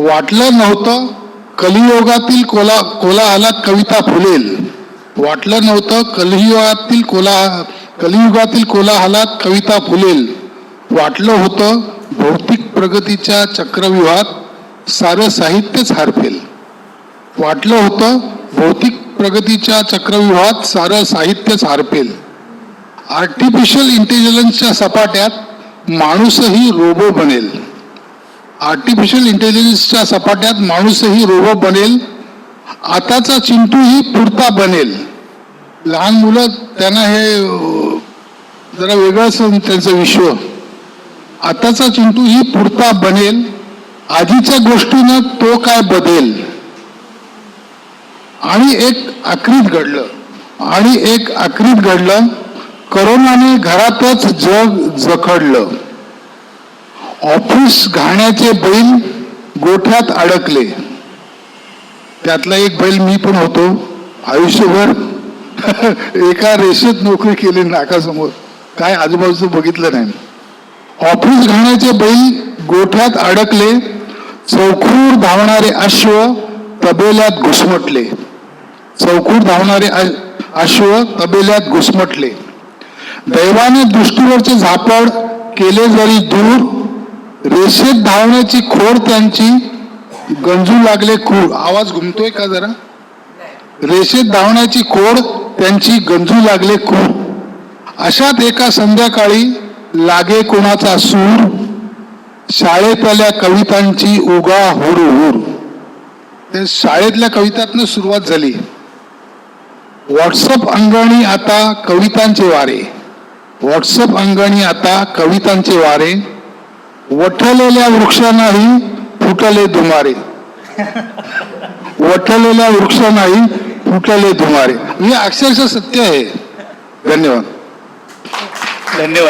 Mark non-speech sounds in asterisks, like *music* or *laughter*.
वाटलं नव्हतं कलियुगातील कोला कोलाहलात कविता फुलेल. वाटलं नव्हतं कलियुगातील कोला कलियुगातील कोलाहलात कविता फुलेल. वाटलं होतं भौतिक प्रगतीच्या चक्रव्यूहात सारं साहित्यच हरपेल वाटलं होतं भौतिक प्रगतीच्या चक्रव्यूहात सारं साहित्यच हरपेल आर्टिफिशियल इंटेलिजन्सच्या सपाट्यात माणूसही रोबो बनेल. आर्टिफिशियल इंटेलिजन्सच्या सपाट्यात माणूसही रोबो बनेल आताचा चिंटूही पुरता बनेल. लहान मुलं त्यांना हे जरा जरा वेगळंच त्यांचं विश्व. आताचा चिंटू ही पुरता बनेल आधीच्या गोष्टीनं तो काय बदेल? आणि एक आकृत घडलं. आणि एक आकृत घडलं. करोनाने घरातच जग जखडलं. ऑफिस घाण्याचे बैल गोठ्यात अडकले. त्यातला एक बैल मी पण होतो. आयुष्यभर *laughs* एका रेषेत नोकरी केली नाकासमोर. काय आजूबाजूचं बघितलं नाही ऑफिस घाण्याचे बैल गोठ्यात अडकले. चौखूर धावणारे अश्व तबेल्यात घुसमटले. चौखूर धावणारे अश्व तबेल्यात घुसमटले. दैवाने दृष्टीवरचे झापड केले जरी दूर रेषेत धावण्याची खोड त्यांची गंजू लागले क्रूर आवाज घुमतोय का जरा? रेषेत धावण्याची खोड त्यांची गंजू लागले क्रूर अशात एका संध्याकाळी लागे कोणाचा सूर शाळेतल्या कवितांची उगा हुरहुर हुर. ते शाळेतल्या कवितातनं सुरुवात झाली. व्हॉट्सअप अंगणी आता कवितांचे वारे. व्हॉट्सअप अंगणी आता कवितांचे वारे. वठलेल्या वृक्षांनाही फुटले धुमारे. वठलेल्या वृक्षांनाही फुटले धुमारे. हे अक्षरशः सत्य आहे. धन्यवाद. धन्यवाद.